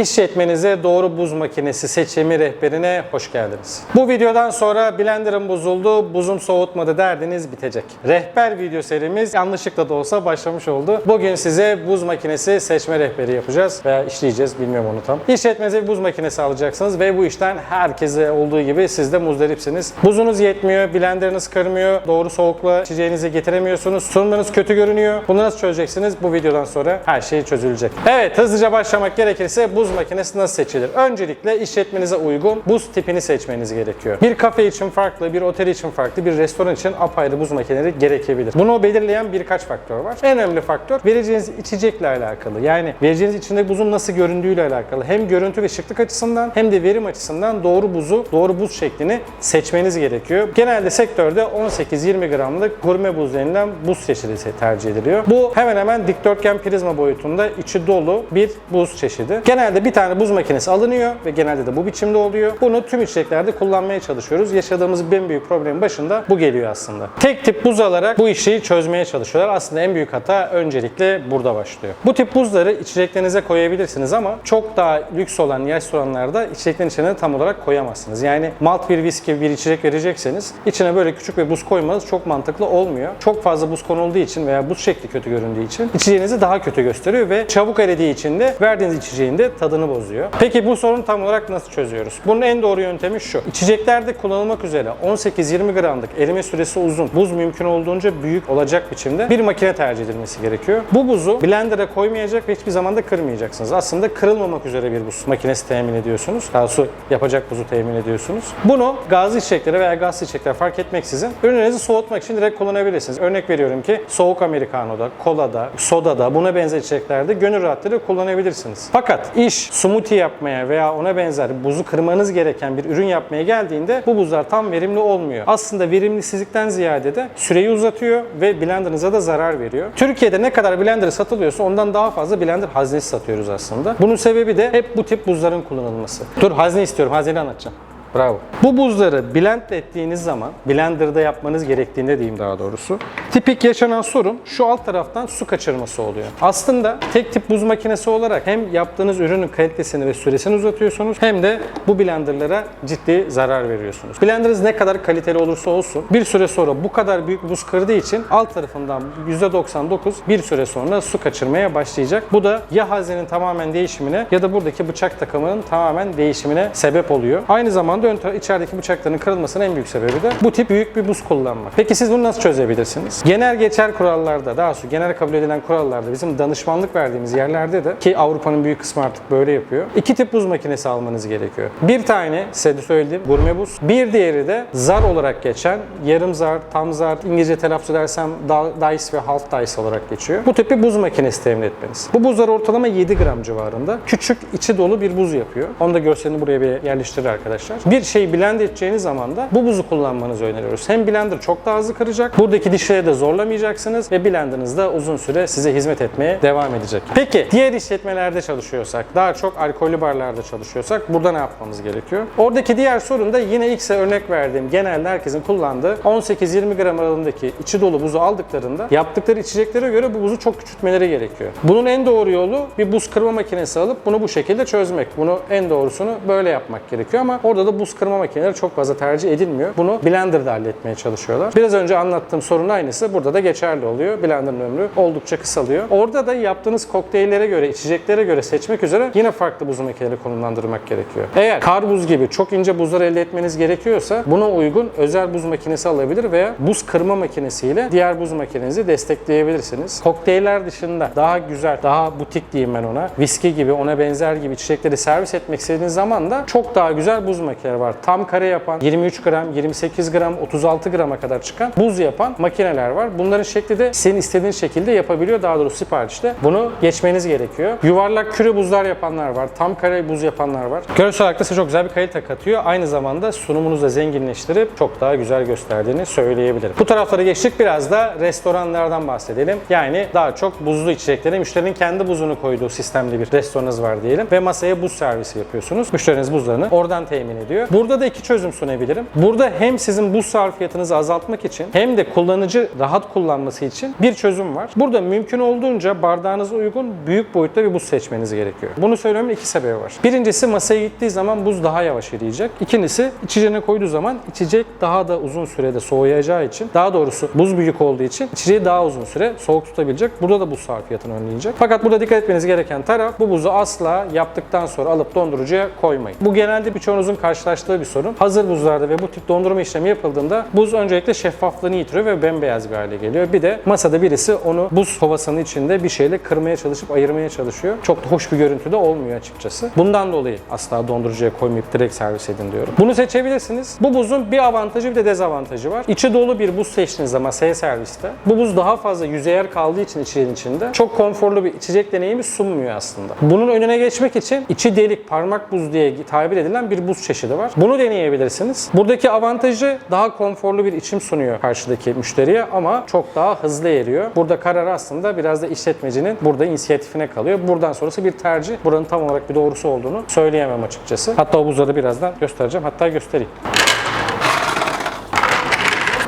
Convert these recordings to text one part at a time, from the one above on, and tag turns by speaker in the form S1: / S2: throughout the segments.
S1: İşletmenize doğru buz makinesi seçimi rehberine hoş geldiniz. Bu videodan sonra blenderım bozuldu, buzum soğutmadı derdiniz bitecek. Rehber video serimiz yanlışlıkla da olsa başlamış oldu. Bugün size buz makinesi seçme rehberi yapacağız veya işleyeceğiz bilmiyorum onu tam. İşletmenize bir buz makinesi alacaksınız ve bu işten herkese olduğu gibi siz de muzdaripsiniz. Buzunuz yetmiyor, blenderınız kırmıyor, doğru soğukla içeceğinizi getiremiyorsunuz, sunumlarınız kötü görünüyor. Bunu nasıl çözeceksiniz? Bu videodan sonra her şey çözülecek. Evet hızlıca başlamak gerekirse buz makinesi nasıl seçilir? Öncelikle işletmenize uygun buz tipini seçmeniz gerekiyor. Bir kafe için farklı, bir otel için farklı, bir restoran için apayrı buz makineleri gerekebilir. Bunu belirleyen birkaç faktör var. En önemli faktör vereceğiniz içecekle alakalı. Yani vereceğiniz içinde buzun nasıl göründüğüyle alakalı. Hem görüntü ve şıklık açısından hem de verim açısından doğru buzu, doğru buz şeklini seçmeniz gerekiyor. Genelde sektörde 18-20 gramlık gurme buz denilen buz çeşidi tercih ediliyor. Bu hemen hemen dikdörtgen prizma boyutunda içi dolu bir buz çeşidi. Genelde bir tane buz makinesi alınıyor ve genelde de bu biçimde oluyor. Bunu tüm içeceklerde kullanmaya çalışıyoruz. Yaşadığımız en büyük problemin başında bu geliyor aslında. Tek tip buz alarak bu işi çözmeye çalışıyorlar. Aslında en büyük hata öncelikle burada başlıyor. Bu tip buzları içeceklerinize koyabilirsiniz ama çok daha lüks olan restoranlarda içeceklerin içine tam olarak koyamazsınız. Yani malt bir viski bir içecek verecekseniz içine böyle küçük bir buz koymanız çok mantıklı olmuyor. Çok fazla buz konulduğu için veya buz şekli kötü göründüğü için içeceğinizi daha kötü gösteriyor ve çabuk eridiği için de verdiğiniz içeceğin de tadını bozuyor. Peki bu sorunu tam olarak nasıl çözüyoruz? Bunun en doğru yöntemi şu. İçeceklerde kullanılmak üzere 18-20 gramlık erime süresi uzun, buz mümkün olduğunca büyük olacak biçimde bir makine tercih edilmesi gerekiyor. Bu buzu blender'a koymayacak ve hiçbir zaman da kırmayacaksınız. Aslında kırılmamak üzere bir buz makinesi temin ediyorsunuz. Daha doğrusu yapacak buzu temin ediyorsunuz. Bunu gazlı içeceklere veya gazlı içeceklere fark etmeksizin ürünlerinizi soğutmak için direkt kullanabilirsiniz. Örnek veriyorum ki soğuk americano'da, kolada, sodada, buna benzer içeceklerde gönül rahatlığı kullanabilirsiniz. Fakat iş smoothie yapmaya veya ona benzer buzu kırmanız gereken bir ürün yapmaya geldiğinde bu buzlar tam verimli olmuyor. Aslında verimlisizlikten ziyade de süreyi uzatıyor ve blenderınıza da zarar veriyor. Türkiye'de ne kadar blender satılıyorsa ondan daha fazla blender haznesi satıyoruz aslında. Bunun sebebi de hep bu tip buzların kullanılması. Dur hazne istiyorum, hazneyi anlatacağım. Bravo. Bu buzları blend ettiğiniz zaman, blenderda yapmanız gerektiğinde diyeyim daha doğrusu. Tipik yaşanan sorun şu alt taraftan su kaçırması oluyor. Aslında tek tip buz makinesi olarak hem yaptığınız ürünün kalitesini ve süresini uzatıyorsunuz hem de bu blenderlara ciddi zarar veriyorsunuz. Blenderınız ne kadar kaliteli olursa olsun bir süre sonra bu kadar büyük buz kırdığı için alt tarafından %99 bir süre sonra su kaçırmaya başlayacak. Bu da ya haznenin tamamen değişimine ya da buradaki bıçak takımının tamamen değişimine sebep oluyor. Aynı zamanda ön tara- içerideki bıçakların kırılmasının en büyük sebebi de bu tip büyük bir buz kullanmak. Peki siz bunu nasıl çözebilirsiniz? Genel geçer kurallarda, daha sonra genel kabul edilen kurallarda bizim danışmanlık verdiğimiz yerlerde de ki Avrupa'nın büyük kısmı artık böyle yapıyor. İki tip buz makinesi almanız gerekiyor. Bir tane size söylediğim gurme buz. Bir diğeri de zar olarak geçen yarım zar, tam zar, İngilizce telaffuz edersem da- dice ve half dice olarak geçiyor. Bu tip bir buz makinesi temin etmeniz. Bu buzlar ortalama 7 gram civarında. Küçük içi dolu bir buz yapıyor. Onu da görselini buraya bir yerleştirir arkadaşlar. Bir şeyi blend edeceğiniz zaman da bu buzu kullanmanızı öneriyoruz. Hem blender çok daha hızlı kıracak. Buradaki dişleri de zorlamayacaksınız ve blenderınız da uzun süre size hizmet etmeye devam edecek. Peki diğer işletmelerde çalışıyorsak, daha çok alkollü barlarda çalışıyorsak burada ne yapmamız gerekiyor? Oradaki diğer sorun da yine size örnek verdiğim genelde herkesin kullandığı 18-20 gram aralığındaki içi dolu buzu aldıklarında yaptıkları içeceklere göre bu buzu çok küçültmeleri gerekiyor. Bunun en doğru yolu bir buz kırma makinesi alıp bunu bu şekilde çözmek. Bunu en doğrusunu böyle yapmak gerekiyor ama orada da buz kırma makineleri çok fazla tercih edilmiyor. Bunu blenderda halletmeye çalışıyorlar. Biraz önce anlattığım sorun aynısı burada da geçerli oluyor. Blenderın ömrü oldukça kısalıyor. Orada da yaptığınız kokteyllere göre, içeceklere göre seçmek üzere yine farklı buz makineleri konumlandırmak gerekiyor. Eğer kar buz gibi çok ince buzlar elde etmeniz gerekiyorsa buna uygun özel buz makinesi alabilir veya buz kırma makinesiyle diğer buz makinenizi destekleyebilirsiniz. Kokteyller dışında daha güzel, daha butik diyeyim ben ona, viski gibi, ona benzer gibi içecekleri servis etmek istediğiniz zaman da çok daha güzel buz makineleri var. Tam kare yapan 23 gram, 28 gram, 36 grama kadar çıkan buz yapan makineler var. Bunların şekli de senin istediğin şekilde yapabiliyor. Daha doğrusu siparişte. Bunu geçmeniz gerekiyor. Yuvarlak küre buzlar yapanlar var. Tam kare buz yapanlar var. Görsel olarak da size çok güzel bir kalite katıyor. Aynı zamanda sunumunuzu da zenginleştirip çok daha güzel gösterdiğini söyleyebilirim. Bu taraflara geçtik. Biraz da restoranlardan bahsedelim. Yani daha çok buzlu içecekleri müşterinin kendi buzunu koyduğu sistemli bir restoranınız var diyelim ve masaya buz servisi yapıyorsunuz. Müşteriniz buzlarını oradan temin ediyor. Geliyor. Burada da iki çözüm sunabilirim. Burada hem sizin buz sarfiyatınızı azaltmak için hem de kullanıcı rahat kullanması için bir çözüm var. Burada mümkün olduğunca bardağınıza uygun büyük boyutta bir buz seçmeniz gerekiyor. Bunu söylememin iki sebebi var. Birincisi masaya gittiği zaman buz daha yavaş eriyecek. İkincisi içeceğine koyduğu zaman içecek daha da uzun sürede soğuyacağı için daha doğrusu buz büyük olduğu için içeceği daha uzun süre soğuk tutabilecek. Burada da buz sarfiyatını önleyecek. Fakat burada dikkat etmeniz gereken taraf bu buzu asla yaptıktan sonra alıp dondurucuya koymayın. Bu genelde birçoğunuzun karşılaştığı bir sorun. Hazır buzlarda ve bu tip dondurma işlemi yapıldığında buz öncelikle şeffaflığını yitiriyor ve bembeyaz bir hale geliyor. Bir de masada birisi onu buz kovasının içinde bir şeyle kırmaya çalışıp ayırmaya çalışıyor. Çok da hoş bir görüntü de olmuyor açıkçası. Bundan dolayı asla dondurucuya koymayıp direkt servis edin diyorum. Bunu seçebilirsiniz. Bu buzun bir avantajı bir de dezavantajı var. İçi dolu bir buz seçtiğinizde masaya serviste bu buz daha fazla yüzeyer kaldığı için içeceğin içinde çok konforlu bir içecek deneyimi sunmuyor aslında. Bunun önüne geçmek için içi delik parmak buz diye tabir edilen bir buz çeşidi. Bunu deneyebilirsiniz. Buradaki avantajı daha konforlu bir içim sunuyor karşıdaki müşteriye ama çok daha hızlı eriyor. Burada karar aslında biraz da işletmecinin burada inisiyatifine kalıyor. Buradan sonrası bir tercih. Buranın tam olarak bir doğrusu olduğunu söyleyemem açıkçası. Hatta o buzları birazdan göstereceğim. Hatta göstereyim.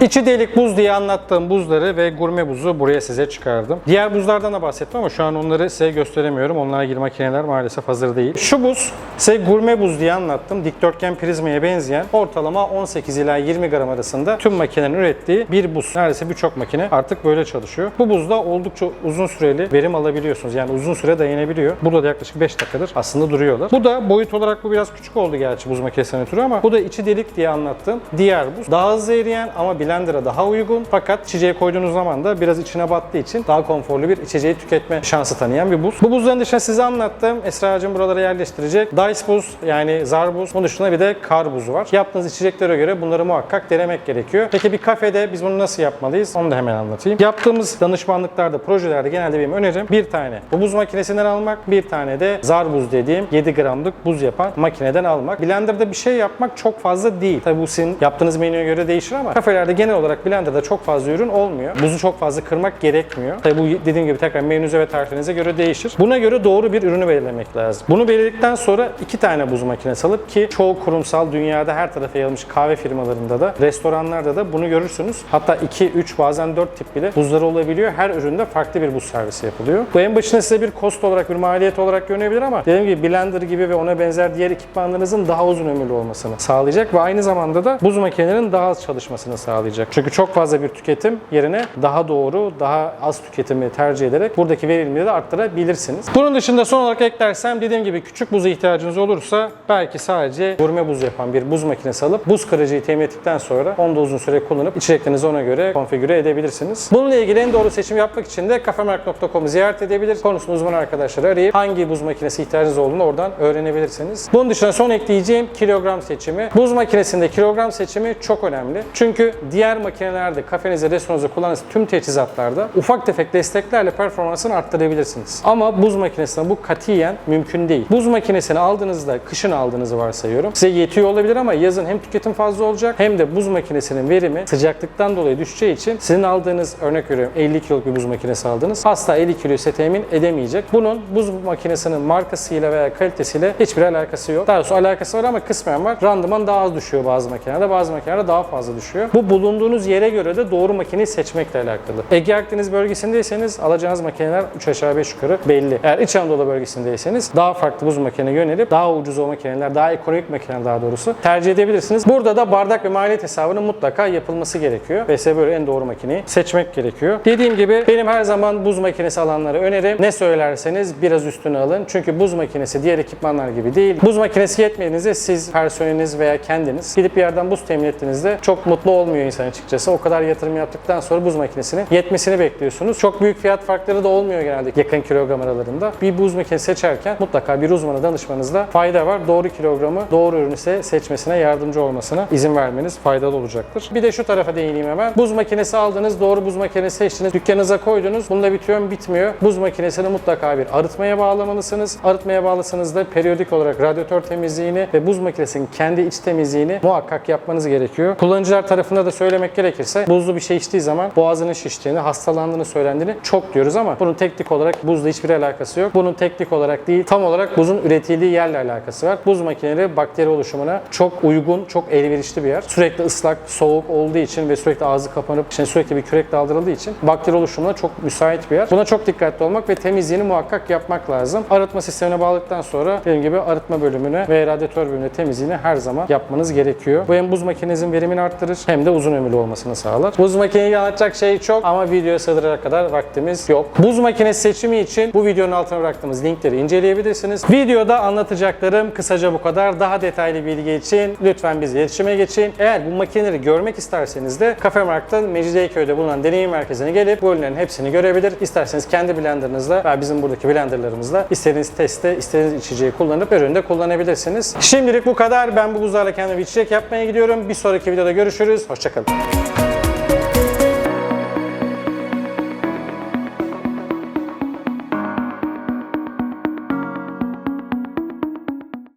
S1: İçi delik buz diye anlattığım buzları ve gurme buzu buraya size çıkardım. Diğer buzlardan da bahsettim ama şu an onları size gösteremiyorum. Onlarla ilgili makineler maalesef hazır değil. Şu buz size gurme buz diye anlattım. Dikdörtgen prizmaya benzeyen ortalama 18 ila 20 gram arasında tüm makinenin ürettiği bir buz. Neredeyse birçok makine artık böyle çalışıyor. Bu buzda oldukça uzun süreli verim alabiliyorsunuz. Yani uzun süre dayanabiliyor. Burada da yaklaşık 5 dakikadır aslında duruyorlar. Bu da boyut olarak bu biraz küçük oldu gerçi buz makinesinin türü ama bu da içi delik diye anlattığım diğer buz. Daha hızlı eriyen ama blender'a daha uygun. Fakat içeceğe koyduğunuz zaman da biraz içine battığı için daha konforlu bir içeceği tüketme şansı tanıyan bir buz. Bu buzların dışında size anlattım. Esra'cığım buralara yerleştirecek. Dice buz yani zar buz. Bunun dışında bir de kar buzu var. Yaptığınız içeceklere göre bunları muhakkak denemek gerekiyor. Peki bir kafede biz bunu nasıl yapmalıyız? Onu da hemen anlatayım. Yaptığımız danışmanlıklarda, projelerde genelde benim önerim bir tane bu buz makinesinden almak, bir tane de zar buz dediğim 7 gramlık buz yapan makineden almak. Blender'da bir şey yapmak çok fazla değil. Tabi bu sizin yaptığınız menüye göre değişir ama kafelerde genel olarak blenderda çok fazla ürün olmuyor. Buzu çok fazla kırmak gerekmiyor. Tabi bu dediğim gibi tekrar menünüze ve tarifinize göre değişir. Buna göre doğru bir ürünü belirlemek lazım. Bunu belirledikten sonra iki tane buz makinesi alıp ki çoğu kurumsal dünyada her tarafa yayılmış kahve firmalarında da restoranlarda da bunu görürsünüz. Hatta 2, 3 bazen 4 tip bile buzları olabiliyor. Her üründe farklı bir buz servisi yapılıyor. Bu en başına size bir cost olarak, bir maliyet olarak görünebilir ama dediğim gibi blender gibi ve ona benzer diğer ekipmanlarınızın daha uzun ömürlü olmasını sağlayacak ve aynı zamanda da buz makinelerinin daha az çalışmasını sağlayacak. Çünkü çok fazla bir tüketim yerine daha doğru, daha az tüketimi tercih ederek buradaki verimliliği de arttırabilirsiniz. Bunun dışında son olarak eklersem dediğim gibi küçük buza ihtiyacınız olursa belki sadece gurme buz yapan bir buz makinesi alıp buz kırıcıyı temin ettikten sonra onu da uzun süre kullanıp içeceklerinizi ona göre konfigüre edebilirsiniz. Bununla ilgili en doğru seçim yapmak için de kafemark.com'u ziyaret edebilir. Konusunda uzman arkadaşları arayıp hangi buz makinesi ihtiyacınız olduğunu oradan öğrenebilirsiniz. Bunun dışında son ekleyeceğim kilogram seçimi. Buz makinesinde kilogram seçimi çok önemli. Çünkü diğer makinelerde, kafenizde, restoranınızda kullandığınız tüm teçhizatlarda ufak tefek desteklerle performansını arttırabilirsiniz. Ama buz makinesinde bu katiyen mümkün değil. Buz makinesini aldığınızda, kışın aldığınızı varsayıyorum. Size yetiyor olabilir ama yazın hem tüketim fazla olacak hem de buz makinesinin verimi sıcaklıktan dolayı düşeceği için sizin aldığınız örnek veriyorum 50 kiloluk bir buz makinesi aldınız. Asla 50 kiloyu size temin edemeyecek. Bunun buz makinesinin markasıyla veya kalitesiyle hiçbir alakası yok. Daha doğrusu alakası var ama kısmen var. Randıman daha az düşüyor bazı makinelerde, bazı makinelerde daha fazla düşüyor. Bu bulunduğunuz yere göre de doğru makineyi seçmekle alakalı. Ege Akdeniz bölgesindeyseniz alacağınız makineler 3 aşağı 5 yukarı belli. Eğer İç Anadolu bölgesindeyseniz daha farklı buz makine yönelip daha ucuz o makineler, daha ekonomik makineler daha doğrusu tercih edebilirsiniz. Burada da bardak ve maliyet hesabının mutlaka yapılması gerekiyor. Ve size böyle en doğru makineyi seçmek gerekiyor. Dediğim gibi benim her zaman buz makinesi alanlara önerim. Ne söylerseniz biraz üstüne alın. Çünkü buz makinesi diğer ekipmanlar gibi değil. Buz makinesi yetmediğinizde siz personeliniz veya kendiniz gidip bir yerden buz temin ettiğinizde çok mutlu olmuyor insan açıkçası. O kadar yatırım yaptıktan sonra buz makinesinin yetmesini bekliyorsunuz. Çok büyük fiyat farkları da olmuyor genelde yakın kilogram aralarında. Bir buz makinesi seçerken mutlaka bir uzmana danışmanızda fayda var. Doğru kilogramı, doğru ürünü ise seçmesine yardımcı olmasına izin vermeniz faydalı olacaktır. Bir de şu tarafa değineyim hemen. Buz makinesi aldınız, doğru buz makinesi seçtiniz, dükkanınıza koydunuz. Bunda bitiyor mu? Bitmiyor. Buz makinesini mutlaka bir arıtmaya bağlamalısınız. Arıtmaya bağlasanız da periyodik olarak radyatör temizliğini ve buz makinesinin kendi iç temizliğini muhakkak yapmanız gerekiyor. Kullanıcılar tarafında da söylemek gerekirse buzlu bir şey içtiği zaman boğazının şiştiğini, hastalandığını söylendiğini çok diyoruz ama bunun teknik olarak buzla hiçbir alakası yok. Bunun teknik olarak değil, tam olarak buzun üretildiği yerle alakası var. Buz makineleri bakteri oluşumuna çok uygun, çok elverişli bir yer. Sürekli ıslak, soğuk olduğu için ve sürekli ağzı kapanıp işte sürekli bir kürek daldırıldığı için bakteri oluşumuna çok müsait bir yer. Buna çok dikkatli olmak ve temizliğini muhakkak yapmak lazım. Arıtma sistemine bağladıktan sonra dediğim gibi arıtma bölümüne ve radyatör bölümüne temizliğini her zaman yapmanız gerekiyor. Bu hem buz makinenizin verimini arttırır hem de uzun ömürlü olmasını sağlar. Buz makineyi anlatacak şey çok ama videoya sığdıracak kadar vaktimiz yok. Buz makinesi seçimi için bu videonun altına bıraktığımız linkleri inceleyebilirsiniz. Videoda anlatacaklarım kısaca bu kadar. Daha detaylı bilgi için lütfen bize iletişime geçin. Eğer bu makineleri görmek isterseniz de Cafe Markt'ta Mecidiyeköy'de bulunan deneyim merkezine gelip bu ürünlerin hepsini görebilir. İsterseniz kendi blenderınızla veya bizim buradaki blenderlarımızla istediğiniz testte istediğiniz içeceği kullanıp üründe kullanabilirsiniz. Şimdilik bu kadar. Ben bu buzlarla kendime bir içecek yapmaya gidiyorum. Bir sonraki videoda görüşürüz. Hoşçakalın. second.